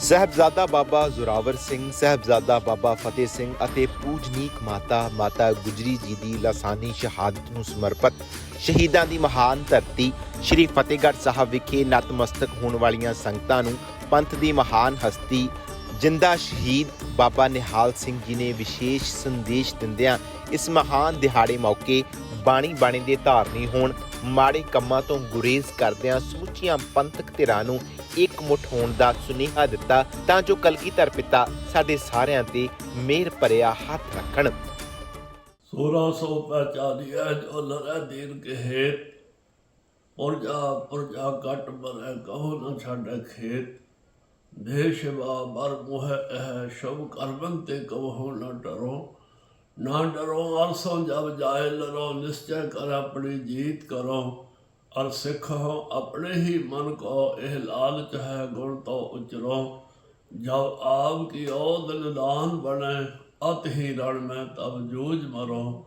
ਸਹਿਬਜ਼ਾਦਾ ਬਾਬਾ ਜ਼ੋਰਾਵਰ ਸਿੰਘ, ਸਹਿਬਜ਼ਾਦਾ ਬਾਬਾ ਫਤਿਹ ਸਿੰਘ ਅਤੇ ਪੂਜਨੀਕ ਮਾਤਾ ਮਾਤਾ ਗੁਜਰੀ ਜੀ ਦੀ ਲਾਸਾਨੀ ਸ਼ਹਾਦਤ ਨੂੰ ਸਮਰਪਿਤ ਸ਼ਹੀਦਾਂ ਦੀ ਮਹਾਨ ਧਰਤੀ ਸ੍ਰੀ ਫਤਿਹਗੜ੍ਹ ਸਾਹਿਬ ਵਿਖੇ ਨਤਮਸਤਕ ਹੋਣ ਵਾਲੀਆਂ ਸੰਗਤਾਂ ਨੂੰ ਪੰਥ ਦੀ ਮਹਾਨ ਹਸਤੀ ਜਿੰਦਾ ਸ਼ਹੀਦ ਬਾਬਾ ਨਿਹਾਲ ਸਿੰਘ ਜੀ ਨੇ ਵਿਸ਼ੇਸ਼ ਸੰਦੇਸ਼ ਦਿੰਦਿਆਂ ਇਸ ਮਹਾਨ ਦਿਹਾੜੇ ਮੌਕੇ ਬਾਣੀ ਬਾਣੀ ਦੇ ਧਾਰਨੀ ਹੋਣ ਮਾੜੇ ਕੰਮਾਂ ਤੋਂ ਗੁਰੇਜ਼ ਕਰਦਿਆਂ ਸਮੁੱਚੀਆਂ ਪੰਥਕ ਧਿਰਾਂ ਨੂੰ ਇਕਮੁੱਠ ਹੋਣ ਦਾ ਸੁਨੇਹਾ ਦਿੱਤਾ ਤਾਂ ਜੋ ਕਲਗੀਧਰ ਪਿਤਾ ਸਾਡੇ ਸਾਰਿਆਂ ਤੇ ਮਿਹਰ ਭਰਿਆ ਹੱਥ ਰੱਖਣ। 1645 ਜੋ ਲੜਾ ਦੇਨ ਸ਼ਬ ਕਰਵਨ ਕਹੋ ਨਾ ਡਰੋ। ਨਾ ਡਰੋ ਅਰਸੋਂ ਜਬ ਜਾਏ ਲਰੋ, ਨਿਸ਼ਚੈ ਕਰ ਆਪਣੀ ਜੀਤ ਕਰੋ। ਅਰ ਸਿੱਖ ਹੋ, ਆਪਣੇ ਹੀ ਮਨ ਕੋ, ਇਹ ਲਾਲਚ ਹੈ ਗੁਣ ਤੋਂ ਉਚਰੋ। ਜਬ ਆਪ ਕੀ ਔਦ ਨਿਦਾਨ ਬਣੇ, ਅਤ ਹੀ ਰਣ ਮੈਂ ਤਬ ਜੂਝ ਮਰੋ।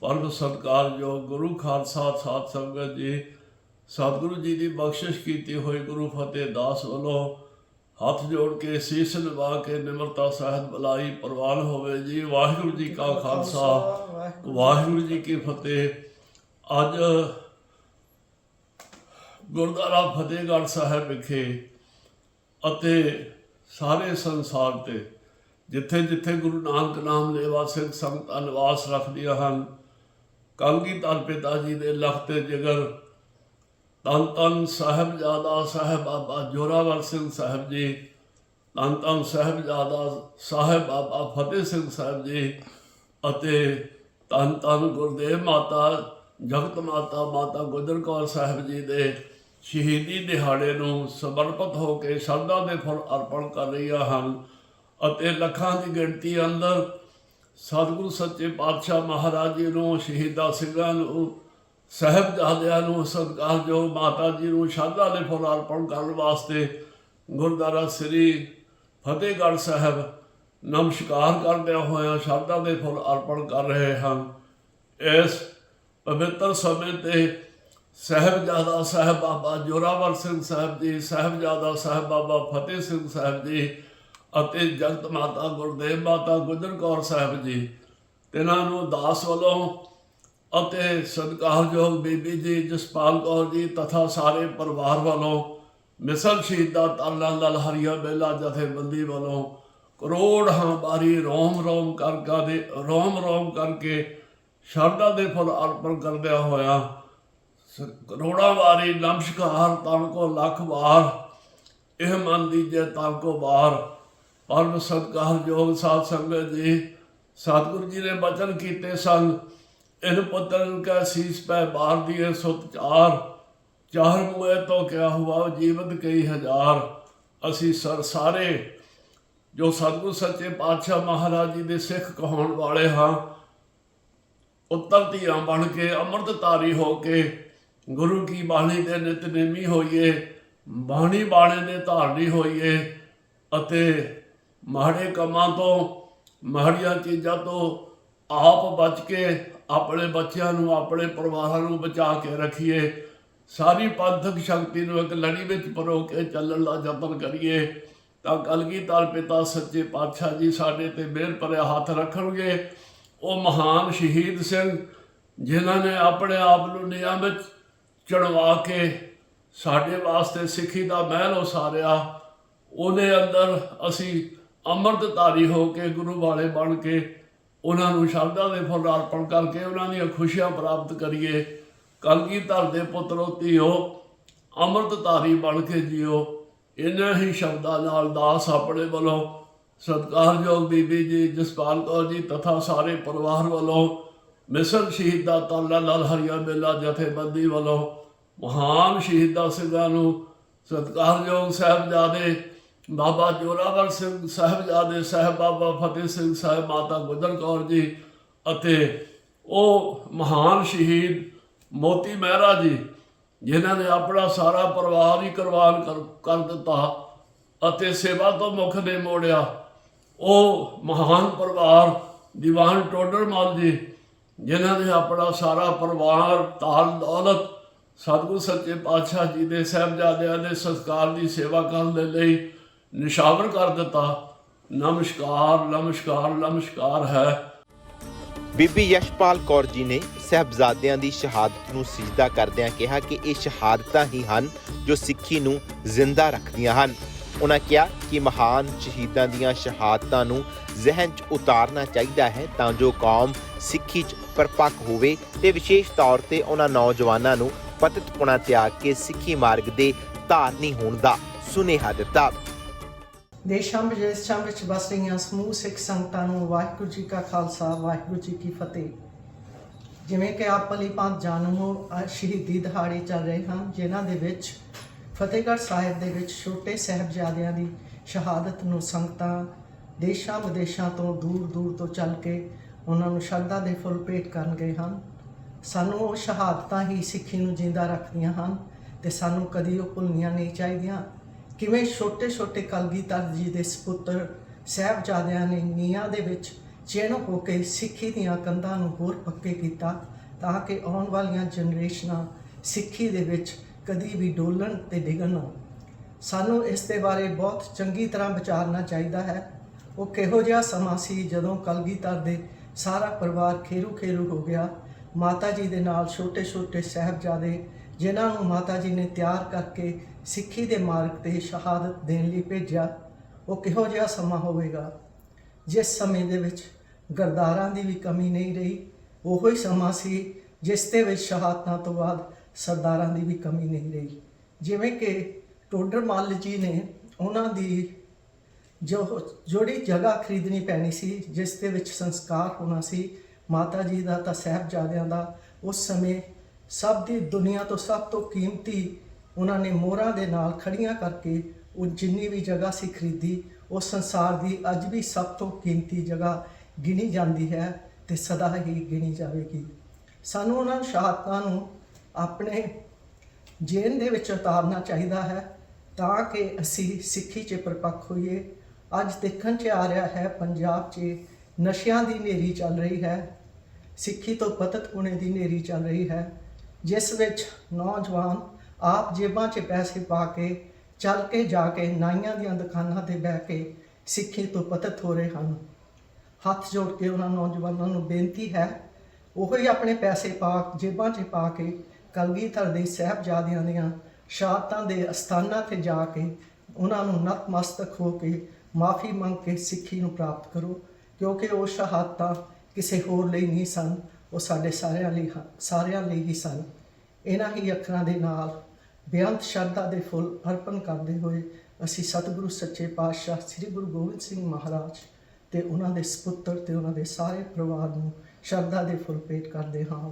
ਪਰਮ ਸਤਕਾਰ ਜੋ ਗੁਰੂ ਖਾਲਸਾ ਸਾਧ ਸੰਗਤ ਜੀ, ਸਤਿਗੁਰੂ ਜੀ ਦੀ ਬਖਸ਼ਿਸ਼ ਕੀਤੀ ਹੋਈ ਗੁਰੂ ਫਤਿਹ ਦਾਸ ਵੱਲੋਂ ਹੱਥ ਜੋੜ ਕੇ ਸੀਸ ਨਿਵਾ ਕੇ ਨਿਮਰਤਾ ਸਾਹਿਬ ਬੁਲਾਈ ਪ੍ਰਵਾਨ ਹੋਵੇ ਜੀ। ਵਾਹਿਗੁਰੂ ਜੀ ਕਾ ਖਾਲਸਾ। ਵਾਹਿਗੁਰੂ ਜੀ ਕੀ ਫਤਿਹ। ਅੱਜ ਗੁਰਦੁਆਰਾ ਫਤਿਹਗੜ੍ਹ ਸਾਹਿਬ ਵਿਖੇ ਅਤੇ ਸਾਰੇ ਸੰਸਾਰ ਤੇ ਜਿੱਥੇ ਜਿੱਥੇ ਗੁਰੂ ਨਾਨਕ ਨਾਮ ਲੈਵਾ ਸਿੰਘ ਸੰਗਤਾਂ ਨਿਵਾਸ ਰੱਖਦੀਆਂ ਹਨ ਕਲਗੀਧਰ ਪਿਤਾ ਜੀ ਦੇ ਲਖਤੇ ਜਿਗਰ ਤਨ ਤਨ ਸਾਹਿਬਜ਼ਾਦਾ ਸਾਹਿਬ ਬਾਬਾ ਜੋਰਾਵਰ ਸਿੰਘ ਸਾਹਿਬ ਜੀ, ਤਨ ਤਨ ਸਾਹਿਬਜ਼ਾਦਾ ਸਾਹਿਬ ਬਾਬਾ ਫਤਿਹ ਸਿੰਘ ਸਾਹਿਬ ਜੀ ਅਤੇ ਤਨ ਤਨ ਗੁਰਦੇਵ ਮਾਤਾ, ਜਗਤ ਮਾਤਾ ਮਾਤਾ ਗੁਜਰ ਕੌਰ ਸਾਹਿਬ ਜੀ ਦੇ ਸ਼ਹੀਦੀ ਦਿਹਾੜੇ ਨੂੰ ਸਮਰਪਿਤ ਹੋ ਕੇ ਸ਼ਰਧਾ ਦੇ ਫੁੱਲ ਅਰਪਣ ਕਰ ਰਹੀਆਂ ਹਨ ਅਤੇ ਲੱਖਾਂ ਦੀ ਗਿਣਤੀ ਅੰਦਰ ਸਤਿਗੁਰੂ ਸੱਚੇ ਪਾਤਸ਼ਾਹ ਮਹਾਰਾਜ ਜੀ ਨੂੰ ਸ਼ਹੀਦਾਂ ਸਿੰਘਾਂ ਨੂੰ ਸਹਿਬਜ਼ਾਦਿਆਂ ਨੂੰ ਸਤਿਕਾਰਯੋਗ ਮਾਤਾ ਜੀ ਨੂੰ ਸ਼ਰਧਾ ਦੇ ਫੁੱਲ ਅਰਪਣ ਕਰਨ ਵਾਸਤੇ ਗੁਰਦੁਆਰਾ ਸ੍ਰੀ ਫਤਿਹਗੜ੍ਹ ਸਾਹਿਬ ਨਮਸਕਾਰ ਕਰਦਿਆਂ ਹੋਇਆਂ ਸ਼ਰਧਾ ਦੇ ਫੁੱਲ ਅਰਪਣ ਕਰ ਰਹੇ ਹਨ ਇਸ ਪਵਿੱਤਰ ਸਮੇਂ ਤੇ ਸਹਿਬਜ਼ਾਦਾ ਸਾਹਿਬ ਬਾਬਾ ਜੋਰਾਵਰ ਸਿੰਘ ਸਾਹਿਬ ਜੀ, ਸਹਿਬਜ਼ਾਦਾ ਸਾਹਿਬ ਬਾਬਾ ਫਤਿਹ ਸਿੰਘ ਸਾਹਿਬ ਜੀ ਅਤੇ ਜਗਤ ਮਾਤਾ ਗੁਰਦੇਵ ਮਾਤਾ ਗੁਜਰ ਕੌਰ ਸਾਹਿਬ ਜੀ ਇਹਨਾਂ ਨੂੰ ਦਾਸ ਵੱਲੋਂ ਅਤੇ ਸਤਿਕਾਰਯੋਗ ਬੀਬੀ ਜੀ ਜਸਪਾਲ ਕੌਰ ਜੀ ਤਥਾ ਸਾਰੇ ਪਰਿਵਾਰ ਵੱਲੋਂ ਮਿਸਲ ਸ਼ਹੀਦਾਂ ਤਾਲਾ ਲਾਲ ਹਰੀਆ ਬੇਲਾ ਜਥੇਬੰਦੀ ਵੱਲੋਂ ਕਰੋੜ ਹਾਂ ਬਾਰੀ ਰੋਮ ਰੋਮ ਕਰ ਕਾ ਦੇ ਰੋਮ ਰੋਮ ਕਰਕੇ ਸ਼ਰਧਾ ਦੇ ਫੁੱਲ ਅਰਪਣ ਕਰਦਿਆਂ ਹੋਇਆ ਸ- ਕਰੋੜਾਂ ਵਾਰੀ ਨਮਸਕਾਰ ਤਨ ਕੋ ਲੱਖ ਵਾਰ, ਇਹ ਮਨ ਦੀਜੇ ਤਨ ਕੋ ਵਾਰ। ਪਰਮ ਸਤਿਕਾਰਯੋਗ ਸਾਧ ਸੰਗਤ ਜੀ, ਸਤਿਗੁਰੂ ਜੀ ਨੇ ਬਚਨ ਕੀਤੇ ਸਨ। ਇਨ ਪੁੱਤਰਨ ਕਾ ਸੀਸ ਪੈ ਬਾਰ ਦੀਏ ਸੁਤ ਚਾਰ ਚਾਰ ਮੂਏ ਤੋਂ ਕਿਆ ਹੁਆ ਜੀਵਤ ਕਈ ਹਜ਼ਾਰ ਅਸੀਂ ਸਰ ਸਾਰੇ ਜੋ ਸਤਿਗੁਰੂ ਸੱਚੇ ਪਾਤਸ਼ਾਹ ਮਹਾਰਾਜ ਜੀ ਦੇ ਸਿੱਖ ਕਹਾਉਣ ਵਾਲੇ ਹਾਂ ਉੱਤਰ ਧੀਆਂ ਬਣ ਕੇ ਅੰਮ੍ਰਿਤ ਧਾਰੀ ਹੋ ਕੇ ਗੁਰੂ ਕੀ ਬਾਣੀ ਦੇ ਨਿਤਨੇਮੀ ਹੋਈਏ ਬਾਣੀ ਬਾਣੇ ਦੇ ਧਾਰਨੀ ਹੋਈਏ ਅਤੇ ਮਾੜੇ ਕੰਮਾਂ ਤੋਂ ਮਾੜੀਆਂ ਚੀਜ਼ਾਂ ਤੋਂ ਆਪ ਬਚ ਕੇ ਆਪਣੇ ਬੱਚਿਆਂ ਨੂੰ, ਆਪਣੇ ਪਰਿਵਾਰਾਂ ਨੂੰ ਬਚਾ ਕੇ ਰੱਖੀਏ। ਸਾਰੀ ਪੰਥਕ ਸ਼ਕਤੀ ਨੂੰ ਇੱਕ ਲੜੀ ਵਿੱਚ ਪਰੋ ਕੇ ਚੱਲਣ ਦਾ ਯਤਨ ਕਰੀਏ। ਤਾਂ ਕਲਗੀਧਰ ਪਿਤਾ ਸੱਚੇ ਪਾਤਸ਼ਾਹ ਜੀ ਸਾਡੇ ਤੇ ਮਿਹਰ ਭਰਿਆ ਹੱਥ ਰੱਖਣਗੇ। ਉਹ ਮਹਾਨ ਸ਼ਹੀਦ ਸਿੰਘ, ਜਿਨ੍ਹਾਂ ਨੇ ਆਪਣੇ ਆਪ ਨੂੰ ਨਿਯਮ ਵਿੱਚ ਚੜਵਾ ਕੇ ਸਾਡੇ ਵਾਸਤੇ ਸਿੱਖੀ ਦਾ ਮਹਿਲ ਉਸਾਰਿਆ, ਉਹਦੇ ਅੰਦਰ ਅਸੀਂ ਅੰਮ੍ਰਿਤਧਾਰੀ ਹੋ ਕੇ ਗੁਰੂ ਵਾਲੇ ਬਣ ਕੇ ਉਹਨਾਂ ਨੂੰ ਸ਼ਰਧਾ ਦੇ ਫੁੱਲ ਅਰਪਣ ਕਰਕੇ ਉਹਨਾਂ ਦੀਆਂ ਖੁਸ਼ੀਆਂ ਪ੍ਰਾਪਤ ਕਰੀਏ। ਕਲਗੀਧਰ ਦੇ ਪੁੱਤਰੋ ਧੀਓ, ਅੰਮ੍ਰਿਤਧਾਰੀ ਬਣ ਕੇ ਜੀਓ। ਇਹਨਾਂ ਹੀ ਸ਼ਬਦਾਂ ਨਾਲ ਦਾਸ ਆਪਣੇ ਵੱਲੋਂ, ਸਤਿਕਾਰਯੋਗ ਬੀਬੀ ਜੀ, ਜਸਪਾਲ ਕੌਰ ਜੀ ਤਥਾ ਸਾਰੇ ਪਰਿਵਾਰ ਵੱਲੋਂ, ਮਿਸਰ ਸ਼ਹੀਦਾ ਤਾਲਾ ਲਾਲ ਹਰੀਆ ਮੇਲਾ ਜਥੇਬੰਦੀ ਵੱਲੋਂ, ਮਹਾਨ ਸ਼ਹੀਦਾਂ ਸਿੰਘਾਂ ਨੂੰ ਸਤਿਕਾਰਯੋਗ ਸਾਹਿਬਜ਼ਾਦੇ ਬਾਬਾ ਜੋਰਾਵਰ ਸਿੰਘ ਸਾਹਿਬਜ਼ਾਦੇ, ਸਾਹਿਬ ਬਾਬਾ ਫਤਿਹ ਸਿੰਘ ਸਾਹਿਬ ਮਾਤਾ ਗੁਜਰ ਕੌਰ ਜੀ ਅਤੇ ਉਹ ਮਹਾਨ ਸ਼ਹੀਦ ਮੋਤੀ ਮਹਿਰਾ ਜੀ, ਜਿਨ੍ਹਾਂ ਨੇ ਆਪਣਾ ਸਾਰਾ ਪਰਿਵਾਰ ਹੀ ਕੁਰਬਾਨ ਕਰ ਕਰ ਦਿੱਤਾ ਅਤੇ ਸੇਵਾ ਤੋਂ ਮੁਖ ਨੇ ਮੋੜਿਆ। ਉਹ ਮਹਾਨ ਪਰਿਵਾਰ ਦੀਵਾਨ ਟੋਡਰਮਾਲ ਜੀ, ਜਿਨ੍ਹਾਂ ਨੇ ਆਪਣਾ ਸਾਰਾ ਪਰਿਵਾਰ ਧਨ ਦੌਲਤ ਸਤਿਗੁਰੂ ਸੱਚੇ ਪਾਤਸ਼ਾਹ ਜੀ ਦੇ ਸਾਹਿਬਜ਼ਾਦਿਆਂ ਦੇ ਸੰਸਕਾਰ ਦੀ ਸੇਵਾ ਕਰਨ ਦੇ ਲਈ ਨਿਸ਼ਾਵਰ ਕਰ ਦਿੱਤਾ। ਨਮਸਕਾਰ ਨਮਸਕਾਰ ਨਮਸਕਾਰ ਹੈ। ਬੀਬੀ ਯਸ਼ਪਾਲ ਕੌਰ ਜੀ ਨੇ ਸਹਿਬਜ਼ਾਦਿਆਂ ਦੀ ਸ਼ਹਾਦਤ ਨੂੰ ਸਿਜਦਾ ਕਰਦਿਆਂ ਕਿਹਾ ਕਿ ਇਹ ਸ਼ਹਾਦਤਾਂ ਹੀ ਹਨ ਜੋ ਸਿੱਖੀ ਨੂੰ ਜ਼ਿੰਦਾ ਰੱਖਦੀਆਂ ਹਨ। ਉਹਨਾਂ ਕਿਹਾ ਕਿ ਮਹਾਨ ਸ਼ਹੀਦਾਂ ਦੀਆਂ ਸ਼ਹਾਦਤਾਂ ਨੂੰ ਜ਼ਿਹਨ 'ਚ ਉਤਾਰਨਾ ਚਾਹੀਦਾ ਹੈ ਤਾਂ ਜੋ ਕੌਮ ਸਿੱਖੀ 'ਚ ਪਰਪੱਕ ਹੋਵੇ ਤੇ ਵਿਸ਼ੇਸ਼ ਤੌਰ ਤੇ ਉਹਨਾਂ ਨੌਜਵਾਨਾਂ ਨੂੰ ਪਤਿਤਪੁਣਾ ਤਿਆਗ ਕੇ ਸਿੱਖੀ ਮਾਰਗ ਦੇ ਧਾਰਨੀ ਹੋਣ ਦਾ ਸੁਨੇਹਾ ਦਿੱਤਾ। ਦੇਸ਼ਾਂ ਵਿਦੇਸ਼ਾਂ ਵਿੱਚ ਵਸ ਰਹੀਆਂ ਸਮੂਹ ਸਿੱਖ ਸੰਗਤਾਂ ਨੂੰ ਵਾਹਿਗੁਰੂ ਜੀ ਕਾ ਖਾਲਸਾ, ਵਾਹਿਗੁਰੂ ਜੀ ਕੀ ਫਤਿਹ। ਜਿਵੇਂ ਕਿ ਆਪ ਭਲੀ ਭਾਂਤ ਜਾਣੂ ਸ਼ਹੀਦੀ ਦਿਹਾੜੇ ਚੱਲ ਰਹੇ ਹਨ, ਜਿਨ੍ਹਾਂ ਦੇ ਵਿੱਚ ਫਤਿਹਗੜ੍ਹ ਸਾਹਿਬ ਦੇ ਵਿੱਚ ਛੋਟੇ ਸਾਹਿਬਜ਼ਾਦਿਆਂ ਦੀ ਸ਼ਹਾਦਤ ਨੂੰ ਸੰਗਤਾਂ ਦੇਸ਼ਾਂ ਵਿਦੇਸ਼ਾਂ ਤੋਂ ਦੂਰ ਦੂਰ ਤੋਂ ਚੱਲ ਕੇ ਉਹਨਾਂ ਨੂੰ ਸ਼ਰਧਾ ਦੇ ਫੁੱਲ ਭੇਟ ਕਰਨ ਗਏ ਹਨ। ਸਾਨੂੰ ਉਹ ਸ਼ਹਾਦਤਾਂ ਹੀ ਸਿੱਖੀ ਨੂੰ ਜਿੰਦਾ ਰੱਖਦੀਆਂ ਹਨ ਤੇ ਸਾਨੂੰ ਕਦੀ ਉਹ ਭੁੱਲਣੀਆਂ ਨਹੀਂ ਚਾਹੀਦੀਆਂ। ਕਿਵੇਂ ਛੋਟੇ-ਛੋਟੇ ਕਲਗੀਧਰ ਜੀ ਦੇ ਸਪੁੱਤਰ ਸਾਹਿਬਜ਼ਾਦਿਆਂ ਨੇ ਨੀਹਾਂ ਦੇ ਵਿੱਚ ਚਿਣ ਹੋ ਕੇ ਸਿੱਖੀ ਦੀਆਂ ਕੰਧਾਂ ਨੂੰ ਹੋਰ ਪੱਕੇ ਕੀਤਾ ਤਾਂ ਕਿ ਆਉਣ ਵਾਲੀਆਂ ਜਨਰੇਸ਼ਨਾਂ ਸਿੱਖੀ ਦੇ ਵਿੱਚ ਕਦੀ ਵੀ ਡੋਲਣ ਤੇ ਡਿੱਗਣ ਨਾ ਸਾਨੂੰ ਇਸ ਦੇ ਬਾਰੇ ਬਹੁਤ ਚੰਗੀ ਤਰ੍ਹਾਂ ਵਿਚਾਰਨਾ ਚਾਹੀਦਾ ਹੈ। ਉਹ ਕਿਹੋ ਜਿਹਾ ਸਮਾਂ ਸੀ ਜਦੋਂ ਕਲਗੀਧਰ ਦੇ ਸਾਰਾ ਪਰਿਵਾਰ ਖੇਰੂ ਖੇਰੂ ਹੋ ਗਿਆ। ਮਾਤਾ ਜੀ ਦੇ ਨਾਲ ਛੋਟੇ ਛੋਟੇ ਸਾਹਿਬਜ਼ਾਦੇ ਜਿਨ੍ਹਾਂ ਨੂੰ ਮਾਤਾ ਜੀ ਨੇ ਤਿਆਰ ਕਰਕੇ ਸਿੱਖੀ ਦੇ ਮਾਰਗ ਤੇ ਸ਼ਹਾਦਤ ਦੇਣ ਲਈ ਭੇਜਿਆ, ਉਹ ਕਿਹੋ ਜਿਹਾ ਸਮਾਂ ਹੋਵੇਗਾ? ਜਿਸ ਸਮੇਂ ਦੇ ਵਿੱਚ ਗਰਦਾਰਾਂ ਦੀ ਵੀ ਕਮੀ ਨਹੀਂ ਰਹੀ, ਉਹੋ ਹੀ ਸਮਾਂ ਸੀ ਜਿਸ ਦੇ ਵਿੱਚ ਸ਼ਹਾਦਤਾਂ ਤੋਂ ਬਾਅਦ ਸਰਦਾਰਾਂ ਦੀ ਵੀ ਕਮੀ ਨਹੀਂ ਰਹੀ। ਜਿਵੇਂ ਕਿ ਟੋਡਰ ਮੱਲ ਜੀ ਨੇ ਉਹਨਾਂ ਦੀ ਜੋ ਜੋੜੀ ਜਗ੍ਹਾ ਖਰੀਦਣੀ ਪੈਣੀ ਸੀ, ਜਿਸ ਦੇ ਵਿੱਚ ਸੰਸਕਾਰ ਹੋਣਾ ਸੀ, ਮਾਤਾ ਜੀ ਦਾ ਤਾਂ ਸਾਹਿਬਜ਼ਾਦਿਆਂ ਦਾ, ਉਸ ਸਮੇਂ ਸਭ ਦੀ ਦੁਨੀਆ ਤੋਂ ਸਭ ਤੋਂ ਕੀਮਤੀ ਉਹਨਾਂ ਨੇ ਮੋਹਰਾਂ ਦੇ ਨਾਲ ਖੜੀਆਂ ਕਰਕੇ ਉਹ ਜਿੰਨੀ ਵੀ ਜਗ੍ਹਾ ਸੀ ਖਰੀਦੀ, ਉਹ ਸੰਸਾਰ ਦੀ ਅੱਜ ਵੀ ਸਭ ਤੋਂ ਕੀਮਤੀ ਜਗ੍ਹਾ ਗਿਣੀ ਜਾਂਦੀ ਹੈ ਤੇ ਸਦਾ ਹੀ ਗਿਣੀ ਜਾਵੇਗੀ। ਸਾਨੂੰ ਉਹਨਾਂ ਸ਼ਹਾਦਤਾਂ ਨੂੰ ਆਪਣੇ ਜੇਨ ਦੇ ਵਿੱਚ ਉਤਾਰਨਾ ਚਾਹੀਦਾ ਹੈ ਤਾਂ ਕਿ ਅਸੀਂ ਸਿੱਖੀ 'ਚ ਪਰਪੱਕ ਹੋਈਏ। ਅੱਜ ਦੇਖਣ 'ਚ ਆ ਰਿਹਾ ਹੈ, ਪੰਜਾਬ 'ਚ ਨਸ਼ਿਆਂ ਦੀ ਨੇਰੀ ਚੱਲ ਰਹੀ ਹੈ। ਸਿੱਖੀ ਤੋਂ ਪਤਤ ਪੁਣੇ ਦੀ ਨੇਰੀ ਚੱਲ ਰਹੀ ਹੈ। ਜਿਸ ਵਿੱਚ ਨੌਜਵਾਨ ਆਪ ਜੇਬਾਂ 'ਚ ਪੈਸੇ ਪਾ ਕੇ ਚੱਲ ਕੇ ਜਾ ਕੇ ਨਾਈਆਂ ਦੀਆਂ ਦੁਕਾਨਾਂ ਤੇ ਬਹਿ ਕੇ ਸਿੱਖੀ ਤੋਂ ਪਤਤ ਹੋ ਰਹੇ ਹਨ। ਹੱਥ ਜੋੜ ਕੇ ਉਹਨਾਂ ਨੌਜਵਾਨਾਂ ਨੂੰ ਬੇਨਤੀ ਹੈ, ਉਹ ਹੀ ਆਪਣੇ ਪੈਸੇ ਪਾ, ਜੇਬਾਂ 'ਚ ਪਾ ਕੇ ਕਲਗੀਧਰ ਦੇ ਸਾਹਿਬਜ਼ਾਦਿਆਂ ਦੀਆਂ ਸ਼ਹਾਦਤਾਂ ਦੇ ਅਸਥਾਨਾਂ ਤੇ ਜਾ ਕੇ ਉਹਨਾਂ ਨੂੰ ਨਤਮਸਤਕ ਹੋ ਕੇ ਮਾਫੀ ਮੰਗ ਕੇ ਸਿੱਖੀ ਨੂੰ ਪ੍ਰਾਪਤ ਕਰੋ, ਕਿਉਂਕਿ ਉਹ ਸ਼ਹਾਦਤਾਂ ਕਿਸੇ ਹੋਰ ਲਈ ਨਹੀਂ ਸਨ ਉਹ ਸਾਡੇ ਸਾਰਿਆਂ ਲਈ ਹਨ- ਸਾਰਿਆਂ ਲਈ ਹੀ ਸਨ। ਇਹਨਾਂ ਹੀ ਅੱਖਰਾਂ ਦੇ ਨਾਲ ਬੇਅੰਤ ਸ਼ਰਧਾ ਦੇ ਫੁੱਲ ਅਰਪਣ ਕਰਦੇ ਹੋਏ ਅਸੀਂ ਸਤਿਗੁਰੂ ਸੱਚੇ ਪਾਤਸ਼ਾਹ ਸ੍ਰੀ ਗੁਰੂ ਗੋਬਿੰਦ ਸਿੰਘ ਮਹਾਰਾਜ ਤੇ ਉਹਨਾਂ ਦੇ ਸੁਪੁੱਤਰ ਤੇ ਉਹਨਾਂ ਦੇ ਸਾਰੇ ਪਰਿਵਾਰ ਨੂੰ ਸ਼ਰਧਾ ਦੇ ਫੁੱਲ ਭੇਟ ਕਰਦੇ ਹਾਂ।